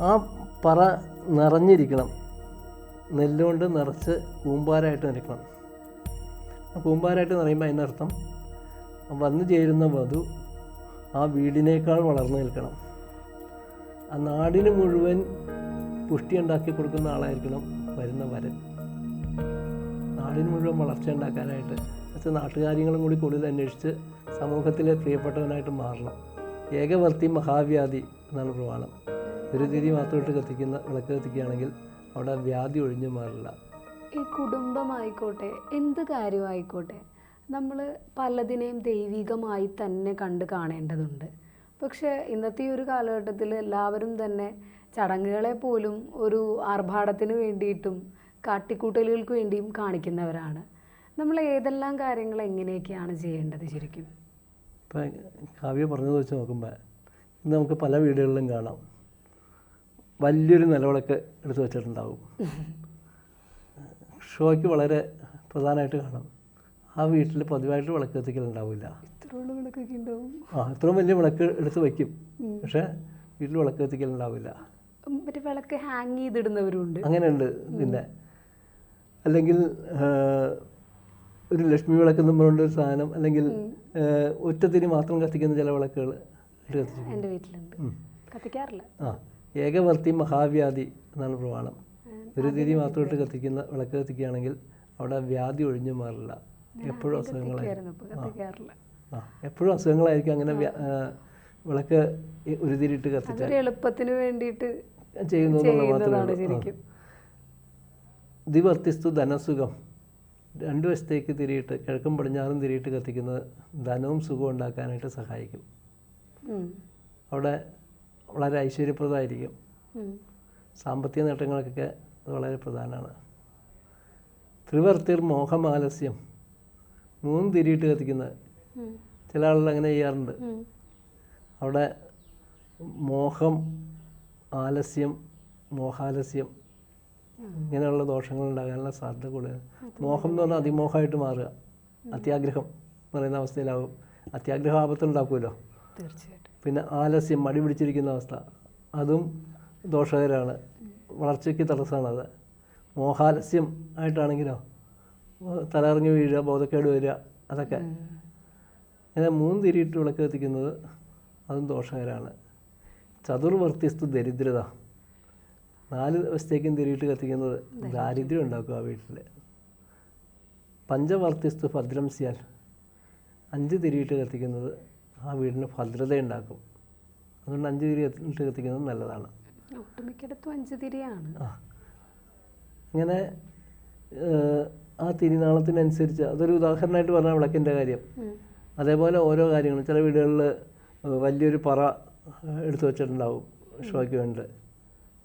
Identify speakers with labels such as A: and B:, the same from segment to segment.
A: ആ പറ നിറഞ്ഞിരിക്കണം. നെല്ലുകൊണ്ട് നിറച്ച് കൂമ്പാരായിട്ട് നിൽക്കണം ആ കൂമ്പാരായിട്ട് നിറയുമ്പോൾ അതിനർത്ഥം വന്നു ചേരുന്ന വധു ആ വീടിനേക്കാൾ വളർന്നു നിൽക്കണം. ആ നാടിന് മുഴുവൻ പുഷ്ടി ഉണ്ടാക്കി കൊടുക്കുന്ന ആളായിരിക്കണം വരുന്ന വരൻ. നാടിന് മുഴുവൻ വളർച്ച ഉണ്ടാക്കാനായിട്ട് പക്ഷേ നാട്ടുകാര്യങ്ങളും കൂടി കൂടുതൽ അന്വേഷിച്ച് സമൂഹത്തിലെ പ്രിയപ്പെട്ടവനായിട്ട് മാറണം. ഏകവർത്തി മഹാവ്യാധി എന്നാണ് പ്രമാണം. ഒരു തിരി മാത്രം ഇട്ട് കത്തിക്കുന്ന വിളക്ക് കത്തിക്കുകയാണെങ്കിൽ അവിടെ വ്യാധി ഒഴിഞ്ഞു മാറില്ല.
B: ഈ കുടുംബമായിക്കോട്ടെ എന്ത് കാര്യമായിക്കോട്ടെ നമ്മൾ പലതിനെയും ദൈവികമായി തന്നെ കണ്ട് കാണേണ്ടതുണ്ട്. പക്ഷേ ഇന്നത്തെ ഈ ഒരു കാലഘട്ടത്തിൽ എല്ലാവരും തന്നെ ചടങ്ങുകളെ പോലും ഒരു ആർഭാടത്തിന് വേണ്ടിയിട്ടും കാട്ടിക്കൂട്ടലുകൾക്ക് വേണ്ടിയും കാണിക്കുന്നവരാണ്. നമ്മൾ ഏതെല്ലാം കാര്യങ്ങൾ എങ്ങനെയൊക്കെയാണ് ചെയ്യേണ്ടത് ശരിക്കും?
A: ഇപ്പം കാവ്യ പറഞ്ഞത് വെച്ച് നോക്കുമ്പോൾ നമുക്ക് പല വീടുകളിലും കാണാം. വലിയൊരു നിലവിളക്ക് എടുത്തു വെച്ചിട്ടുണ്ടാവും. ഷോയ്ക്ക് വളരെ പ്രധാനമായിട്ട് കാണും. ആ വീട്ടിൽ പതിവായിട്ട് വിളക്ക് കത്തിക്കലുണ്ടാവില്ല. ആ ഇത്രയും വലിയ വിളക്ക് എടുത്ത് വയ്ക്കും പക്ഷേ വീട്ടിൽ വിളക്ക് കത്തിക്കലുണ്ടാവില്ല.
B: മറ്റേ വിളക്ക് ഹാങ് ചെയ്തിടുന്നവരുണ്ട്
A: അങ്ങനെയുണ്ട് പിന്നെ. അല്ലെങ്കിൽ ഒരു ലക്ഷ്മി വിളക്ക് എന്ന് പറഞ്ഞുകൊണ്ട് ഒരു സാധനം അല്ലെങ്കിൽ ഒറ്റത്തിന് മാത്രം കത്തിക്കുന്ന ചില വിളക്കുകൾ
B: എന്റെ വീട്ടിലുണ്ട്. കത്തിക്കാറില്ല.
A: ആ. ഏകവർത്തി മഹാവ്യാധി എന്നാണ് പ്രമാണം. ഒരു തിരി മാത്രം ഇട്ട് കത്തിക്കുന്ന വിളക്ക് കത്തിക്കുകയാണെങ്കിൽ അവിടെ വ്യാധി ഒഴിഞ്ഞു മാറില്ല. എപ്പോഴും അസുഖങ്ങളായിരിക്കും ആ. എപ്പോഴും അസുഖങ്ങളായിരിക്കും അങ്ങനെ വിളക്ക് ഉരുതിരിട്ട് കത്തിച്ചാൽ.
B: എളുപ്പത്തിന് വേണ്ടിയിട്ട്
A: ചെയ്യുന്നു മാത്രമേ ദിവർത്തിസ്തു ധനസുഖം. രണ്ട് വശത്തേക്ക് തിരിയിട്ട് കിഴക്കും പടിഞ്ഞാറും തിരിയിട്ട് കത്തിക്കുന്നത് ധനവും സുഖവും ഉണ്ടാക്കാനായിട്ട് സഹായിക്കും. അവിടെ വളരെ ഐശ്വര്യപ്രദമായിരിക്കും. സാമ്പത്തിക നേട്ടങ്ങൾക്കൊക്കെ അത് വളരെ പ്രധാനമാണ്. ത്രിവർത്തിർ മോഹമാലസ്യം. മൂന്ന് തിരിയിട്ട് കത്തിക്കുന്നത്. ചില ആളുകൾ അങ്ങനെ ചെയ്യാറുണ്ട്. അവിടെ മോഹം ആലസ്യം മോഹാലസ്യം ഇങ്ങനെയുള്ള ദോഷങ്ങൾ ഉണ്ടാകാനുള്ള സാധ്യത കൂടുതൽ മോഹം എന്ന് പറഞ്ഞാൽ അതിമോഹമായിട്ട് മാറുക. അത്യാഗ്രഹം എന്ന് പറയുന്ന അവസ്ഥയിലാവും. അത്യാഗ്രഹം ആപത്തുണ്ടാക്കുമല്ലോ.
B: തീർച്ചയായിട്ടും.
A: പിന്നെ ആലസ്യം മടി പിടിച്ചിരിക്കുന്ന അവസ്ഥ. അതും ദോഷകരമാണ്. വളർച്ചയ്ക്ക് തടസ്സമാണത് മോഹാലസ്യം ആയിട്ടാണെങ്കിലോ തലറിഞ്ഞ് വീഴുക ബോധക്കേട് വരിക അതൊക്കെ. അങ്ങനെ മൂന്ന് തിരിയിട്ട് വിളക്ക് കത്തിക്കുന്നത് അതും ദോഷകരമാണ്. ചതുർവർത്തിസ്തു ദരിദ്രത. നാല് ദിവസത്തേക്കും തിരിയിട്ട് കത്തിക്കുന്നത് ദാരിദ്ര്യം ഉണ്ടാക്കും ആ വീട്ടിൽ പഞ്ചവർത്തിസ്തു ഭദ്രം സ്യാൽ. അഞ്ച് തിരിയിട്ട് കത്തിക്കുന്നത് ആ വീടിന് ഭദ്രതയുണ്ടാക്കും. അതുകൊണ്ട് അഞ്ച് തിരി കത്തിക്കുന്നത് നല്ലതാണ്.
B: ഒട്ടുമിക്കടത്തും അഞ്ച് തിരിയാണ്.
A: ആ. അങ്ങനെ ആ തിരിനാളത്തിനനുസരിച്ച് അതൊരു ഉദാഹരണമായിട്ട് പറഞ്ഞാൽ വിളക്കിന്റെ കാര്യം. അതേപോലെ ഓരോ കാര്യങ്ങളും ചില വീടുകളിൽ വലിയൊരു പറ എടുത്തു വെച്ചിട്ടുണ്ടാവും ഷോയ്ക്ക് വേണ്ടി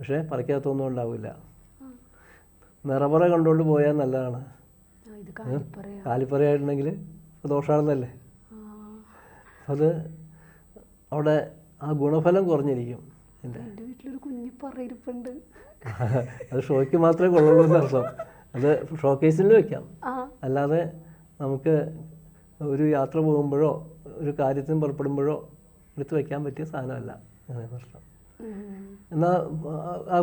A: പക്ഷേ പറിക്കകത്തൊന്നും ഉണ്ടാവില്ല. നിറപറ കണ്ടുകൊണ്ട് പോയാൽ നല്ലതാണ്. കാലിപ്പറയായിട്ടുണ്ടെങ്കിൽ ദോഷമാണെന്നല്ലേ. അത് അവിടെ ആ ഗുണഫലം കുറഞ്ഞിരിക്കും.
B: എന്റെ വീട്ടിലൊരു കുഞ്ഞു പറയിരിപ്പുണ്ട്.
A: അത് ഷോയ്ക്ക് മാത്രമേ കൊള്ളുള്ളൂ എന്നർത്ഥം അത് ഷോക്കേസിൽ വെക്കാം. അല്ലാതെ നമുക്ക് ഒരു യാത്ര പോകുമ്പോഴോ ഒരു കാര്യത്തിന് പുറപ്പെടുമ്പോഴോ എടുത്ത് വെക്കാൻ പറ്റിയ സാധനമല്ല അങ്ങനെ പ്രശ്നം.
B: ഉം.
A: എന്നാൽ ആ-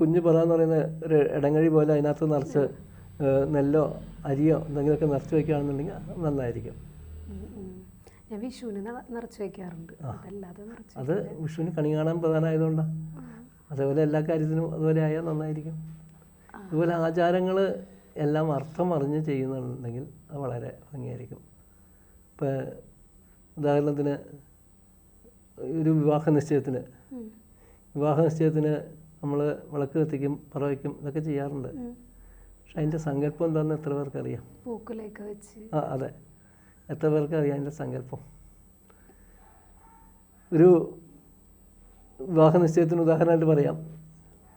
A: കുഞ്ഞു പറ എന്ന് പറയുന്ന ഒരു ഇടങ്ങഴി പോലെ അതിനകത്ത് നിറച്ച് നെല്ലോ അരിയോ എന്തെങ്കിലുമൊക്കെ നിറച്ച് വയ്ക്കുകയാണെന്നുണ്ടെങ്കിൽ നന്നായിരിക്കും.
B: ഞാൻ വിഷുവിന് നിറച്ച് വെക്കാറുണ്ട്. അതല്ലാതെ നിറച്ച്
A: അത് വിഷുവിന് കണി കാണാൻ പ്രധാനമായതുകൊണ്ടാണ് അതേപോലെ എല്ലാ കാര്യത്തിനും അതുപോലെ ആയാൽ നന്നായിരിക്കും. അതുപോലെ ആചാരങ്ങൾ എല്ലാം അർത്ഥം അറിഞ്ഞ് ചെയ്യുന്നുണ്ടെങ്കിൽ അത് വളരെ ഭംഗിയായിരിക്കും. ഇപ്പോൾ ഉദാഹരണത്തിന് ഒരു വിവാഹ നിശ്ചയത്തിന്. വിവാഹ നിശ്ചയത്തിന് നമ്മൾ വിളക്ക് കത്തിക്കും പറ വയ്ക്കും ഇതൊക്കെ ചെയ്യാറുണ്ട്. പക്ഷെ അതിന്റെ സങ്കല്പം എന്താണെന്ന് എത്ര
B: പേർക്കറിയാം? വെച്ച്.
A: ആ അതെ. എത്ര പേർക്ക് അറിയാം എന്റെ സങ്കല്പം? ഒരു വിവാഹ നിശ്ചയത്തിന് ഉദാഹരണമായിട്ട് പറയാം.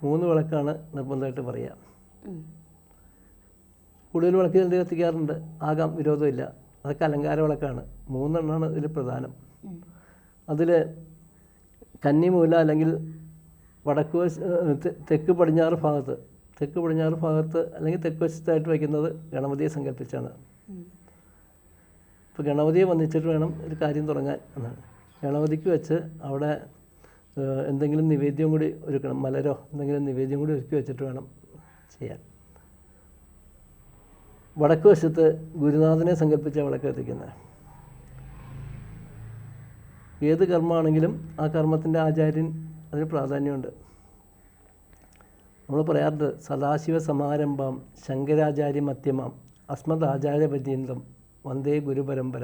A: മൂന്ന് വിളക്കാണ് നിർബന്ധമായിട്ട് പറയാം. കൂടുതൽ വിളക്ക് രണ്ട് കത്തിക്കാറുണ്ട് ആകാം വിരോധമില്ല. അതൊക്കെ അലങ്കാര വിളക്കാണ്. മൂന്നെണ്ണമാണ് ഇതിൽ പ്രധാനം. അതിൽ കന്നിമൂല അല്ലെങ്കിൽ വടക്ക് വശ തെക്ക് പടിഞ്ഞാറ് ഭാഗത്ത് തെക്ക് പടിഞ്ഞാറ് ഭാഗത്ത് അല്ലെങ്കിൽ തെക്ക് വശത്തായിട്ട് വയ്ക്കുന്നത് ഗണപതിയെ സങ്കല്പിച്ചാണ്.
B: ഉം.
A: ഇപ്പോൾ ഗണപതിയെ വന്നിച്ചിട്ട് വേണം ഒരു കാര്യം തുടങ്ങാൻ എന്നാണ്. ഗണപതിക്ക് വെച്ച് അവിടെ എന്തെങ്കിലും നിവേദ്യം കൂടി ഒരുക്കണം മലരോ എന്തെങ്കിലും നിവേദ്യം കൂടി ഒരുക്കി വെച്ചിട്ട് വേണം ചെയ്യാൻ. വടക്ക് വശത്ത് ഗുരുനാഥനെ സങ്കല്പിച്ച വിളക്ക് എത്തിക്കുന്നത് ഏത് കർമ്മമാണെങ്കിലും ആ കർമ്മത്തിന്റെ ആചാര്യൻ അതിന് പ്രാധാന്യമുണ്ട്. നമ്മൾ പറയാറുണ്ട് സദാശിവ സമാരംഭം ശങ്കരാചാര്യ മധ്യമം അസ്മദ് ആചാര്യ പര്യന്തം വന്ദേ ഗുരുപരമ്പര.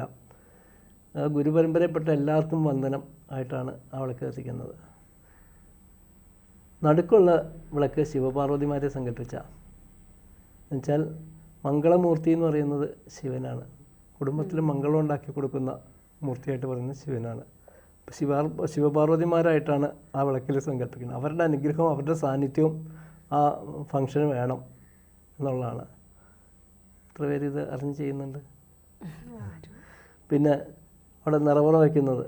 A: ഗുരുപരമ്പരയിൽപ്പെട്ട എല്ലാവർക്കും വന്ദനം ആയിട്ടാണ് ആ വിളക്ക് കത്തിക്കുന്നത്. നടുക്കുള്ള വിളക്ക് ശിവപാർവതിമാരെ സംഘടിപ്പിച്ച. എന്നുവെച്ചാൽ മംഗളമൂർത്തി എന്ന് പറയുന്നത് ശിവനാണ്. കുടുംബത്തിൽ മംഗളം ഉണ്ടാക്കി കൊടുക്കുന്ന മൂർത്തിയായിട്ട് പറയുന്നത് ശിവനാണ്. ശിവ ശിവപാർവതിമാരായിട്ടാണ് ആ വിളക്കിൽ സങ്കല്പിക്കുന്നത് അവരുടെ അനുഗ്രഹവും അവരുടെ സാന്നിധ്യവും ആ ഫങ്ഷന് വേണം എന്നുള്ളതാണ്. എത്ര പേര് ഇത് അറിഞ്ഞ് ചെയ്യുന്നുണ്ട്? പിന്നെ അവിടെ നിറപറ വയ്ക്കുന്നത്.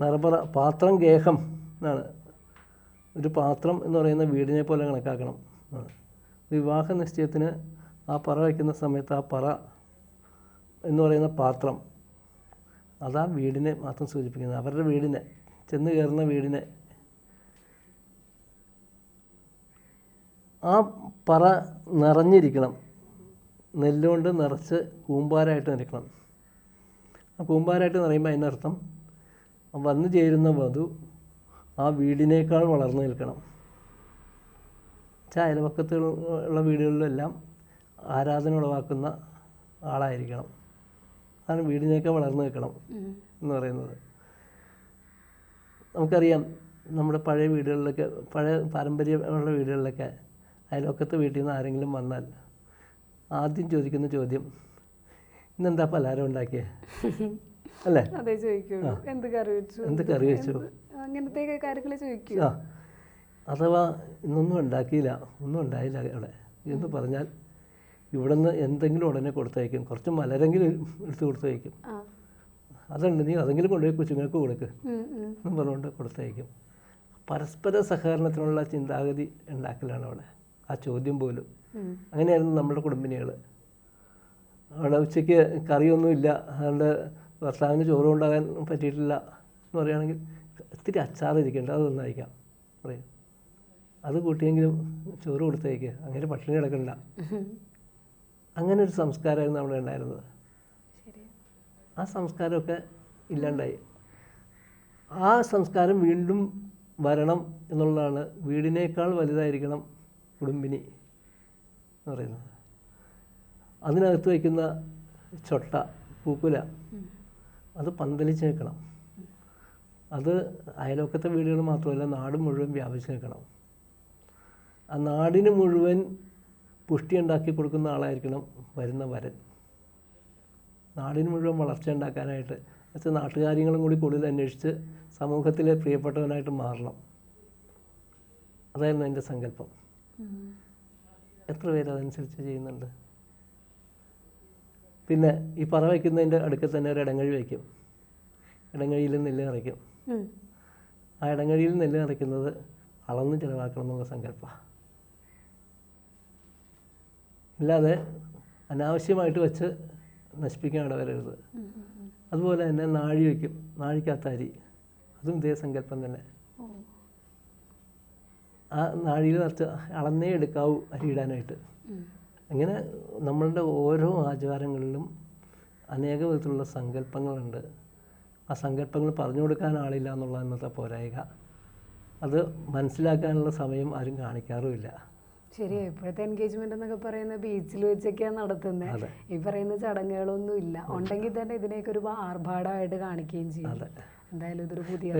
A: നിറപറ പാത്രം ഗേഹം എന്നാണ്. ഒരു പാത്രം എന്ന് പറയുന്ന വീടിനെ പോലെ കണക്കാക്കണം. വിവാഹ നിശ്ചയത്തിന് ആ പറ വയ്ക്കുന്ന സമയത്ത് ആ പറ എന്ന് പറയുന്ന പാത്രം അതാ വീടിനെ മാത്രം സൂചിപ്പിക്കുന്നത്. അവരുടെ വീടിനെ ചെന്ന് കയറുന്ന വീടിനെ. ആ പറ നിറഞ്ഞിരിക്കണം. നെല്ലുകൊണ്ട് നിറച്ച് കൂമ്പാരായിട്ട് നിരക്കണം ആ കൂമ്പാരായിട്ട് നിറയുമ്പോൾ അതിനർത്ഥം വന്നു ചേരുന്ന വധു ആ വീടിനേക്കാൾ വളർന്നു നിൽക്കണം. വെച്ചാൽ അയൽപക്കത്ത് ഉള്ള വീടുകളിലെല്ലാം ആരാധന ഉളവാക്കുന്ന ആളായിരിക്കണം. അതാണ് വീടിനേക്കാൾ വളർന്നു നിൽക്കണം എന്ന് പറയുന്നത്. നമുക്കറിയാം നമ്മുടെ പഴയ വീടുകളിലൊക്കെ പഴയ പാരമ്പര്യമുള്ള വീടുകളിലൊക്കെ അയൽവക്കത്തെ വീട്ടിൽ നിന്ന് ആരെങ്കിലും വന്നാൽ ആദ്യം ചോദിക്കുന്ന ചോദ്യം ഇന്നെന്താ പലഹാരം ഉണ്ടാക്കിയ? അല്ലേ?
B: അതേ ചോദിക്കുള്ളൂ. എന്ത് കറി വെച്ചു?
A: എന്ത് കറി വെച്ചു?
B: അങ്ങനത്തെ കാര്യങ്ങൾ ചോദിക്കൂ.
A: ആ. അഥവാ ഇന്നൊന്നും ഉണ്ടാക്കിയില്ല ഒന്നും ഉണ്ടായില്ല അവിടെ. എന്ന് പറഞ്ഞാൽ ഇവിടെ നിന്ന് എന്തെങ്കിലും ഉടനെ കൊടുത്തയക്കും. കുറച്ച് മലരെങ്കിലും എടുത്ത് കൊടുത്തയക്കും. അതുണ്ട് നീ അതെങ്കിലും കൊണ്ടുപോയി കൊച്ചുങ്ങൾക്ക് കൊടുക്ക്. എന്ന് പറഞ്ഞുകൊണ്ട് കൊടുത്തയക്കും. പരസ്പര സഹകരണത്തിനുള്ള ചിന്താഗതി ഉണ്ടാക്കലാണ് അവിടെ. ആ ചോദ്യം പോലും. അങ്ങനെയായിരുന്നു നമ്മുടെ കുടുംബിനികൾ അവിടെ ഉച്ചയ്ക്ക് കറിയൊന്നുമില്ല. അതുകൊണ്ട് ഭർത്താവിന് ചോറ് കൊണ്ടാകാൻ പറ്റിയിട്ടില്ല എന്ന് പറയുകയാണെങ്കിൽ ഇത്തിരി അച്ചാർ ഇരിക്കേണ്ട അത് നന്നായിരിക്കാം പറയും അത് കൂട്ടിയെങ്കിലും ചോറ് കൊടുത്തേക്ക്. അങ്ങനെ പട്ടിണി കിടക്കണ്ട. അങ്ങനെ ഒരു സംസ്കാരമായിരുന്നു അവിടെ ഉണ്ടായിരുന്നത്. ആ സംസ്കാരമൊക്കെ ഇല്ലാണ്ടായി. ആ സംസ്കാരം വീണ്ടും വരണം എന്നുള്ളതാണ്. വീടിനേക്കാൾ വലുതായിരിക്കണം കുടുംബിനി. എന്ന് പറയുന്നത്. അതിനകത്ത് വയ്ക്കുന്ന ചൊട്ട പൂക്കുല അത് പന്തലിച്ച് നിൽക്കണം അത് അയലോക്കത്തെ വീടുകൾ മാത്രമല്ല നാട് മുഴുവൻ വ്യാപിച്ച് നിൽക്കണം ആ നാടിന് മുഴുവൻ പുഷ്ടി ഉണ്ടാക്കി കൊടുക്കുന്ന ആളായിരിക്കണം വരുന്ന വരൻ. നാടിന് മുഴുവൻ വളർച്ച ഉണ്ടാക്കാനായിട്ട് വെച്ചാൽ നാട്ടുകാര്യങ്ങളും കൂടി കൂടുതൽ അന്വേഷിച്ച് സമൂഹത്തിലെ പ്രിയപ്പെട്ടവനായിട്ട് മാറണം. അതായിരുന്നു എന്റെ സങ്കല്പം. എത്ര പേര് അതനുസരിച്ച് ചെയ്യുന്നുണ്ട്? പിന്നെ ഈ പറ വയ്ക്കുന്നതിന്റെ അടുക്കൽ തന്നെ ഒരു ഇടങ്ങഴി വയ്ക്കും. ഇടങ്ങഴിയിൽ നെല്ല് നിറയ്ക്കും. ആ ഇടങ്ങഴിയിൽ നെല്ല് നിറയ്ക്കുന്നത് അളന്ന് ചിലവാക്കണം എന്നുള്ള സങ്കല്പമാണ് അല്ലാതെ അനാവശ്യമായിട്ട് വെച്ച് നശിപ്പിക്കാൻ ഇടവരരുത്. അതുപോലെ തന്നെ നാഴി വയ്ക്കും. നാഴിക്കകത്ത് അരി അതും ഇതേ സങ്കല്പം തന്നെ. ആ നാഴിയിൽ നിറച്ച് അളന്നേ എടുക്കാവൂ
B: അരിയിടാനായിട്ട്.
A: അങ്ങനെ നമ്മളുടെ ഓരോ ആചാരങ്ങളിലും അനേക വിധത്തിലുള്ള സങ്കല്പങ്ങളുണ്ട്. ആ സങ്കല്പങ്ങൾ പറഞ്ഞു കൊടുക്കാൻ ആളില്ല എന്നുള്ള ഇന്നത്തെ പോരായിക. അത് മനസ്സിലാക്കാനുള്ള സമയം ആരും കാണിക്കാറുമില്ല.
B: ശരിയാ ഇപ്പോഴത്തെ എൻഗേജ്മെന്റ് എന്നൊക്കെ പറയുന്ന ബീച്ചിൽ വെച്ചൊക്കെയാണ് നടത്തുന്നത് ഈ പറയുന്ന ചടങ്ങുകളൊന്നും ഇല്ല ഉണ്ടെങ്കിൽ തന്നെ ഇതിനെയൊക്കെ ഒരു ആർഭാടമായിട്ട് കാണിക്കുകയും ചെയ്യും. എന്തായാലും ഇതൊരു പുതിയ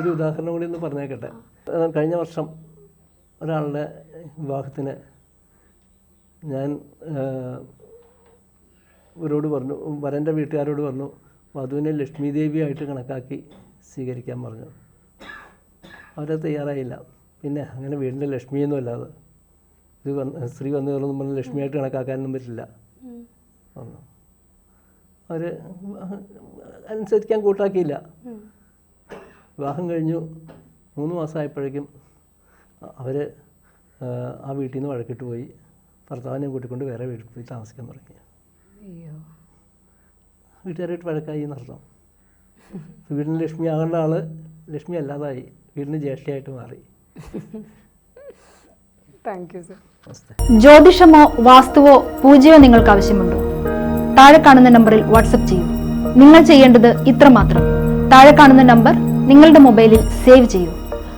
A: ഒരു ഉദാഹരണം കൂടി ഒന്ന് പറഞ്ഞേക്കട്ടെ. കഴിഞ്ഞ വർഷം ഒരാളുടെ വിവാഹത്തിന് ഞാൻ ഇവരോട് പറഞ്ഞു വരന്റെ വീട്ടുകാരോട് പറഞ്ഞു വധുവിനെ ലക്ഷ്മി ദേവിയായിട്ട് കണക്കാക്കി സ്വീകരിക്കാൻ പറഞ്ഞു. അവരത് തയ്യാറായില്ല. പിന്നെ അങ്ങനെ വീടിന്റെ ലക്ഷ്മിയൊന്നും അല്ലാതെ. ഇത് വന്ന് സ്ത്രീ വന്നു കയറുന്നു പറഞ്ഞ് ലക്ഷ്മിയായിട്ട് കണക്കാക്കാനൊന്നും പറ്റില്ല. പറഞ്ഞു. അവർ അനുസരിക്കാൻ കൂട്ടാക്കിയില്ല. വിവാഹം കഴിഞ്ഞു. മൂന്ന് മാസമായപ്പോഴേക്കും അവർ ആ വീട്ടിൽ നിന്ന് വഴക്കിട്ട് പോയി ഭർത്താവിനെയും കൂട്ടിക്കൊണ്ട് വേറെ വീട്ടിൽ പോയി താമസിക്കാൻ തുടങ്ങി.
B: അയ്യോ.
A: വീട്ടുകാരായിട്ട് വഴക്കായി എന്നർത്ഥം. വീടിന് ലക്ഷ്മി ആകേണ്ട ആൾ ലക്ഷ്മി അല്ലാതായി. വീടിന് ജ്യേഷ്ഠയായിട്ട് മാറി.
B: താങ്ക് യു സർ
C: ജ്യോതിഷമോ വാസ്തുവോ പൂജയോ നിങ്ങൾക്ക് ആവശ്യമുണ്ടോ? താഴെ കാണുന്ന നമ്പറിൽ വാട്സപ്പ് ചെയ്യൂ. നിങ്ങൾ ചെയ്യേണ്ടത് ഇത്രമാത്രം. താഴെ കാണുന്ന നമ്പർ നിങ്ങളുടെ മൊബൈലിൽ സേവ് ചെയ്യൂ.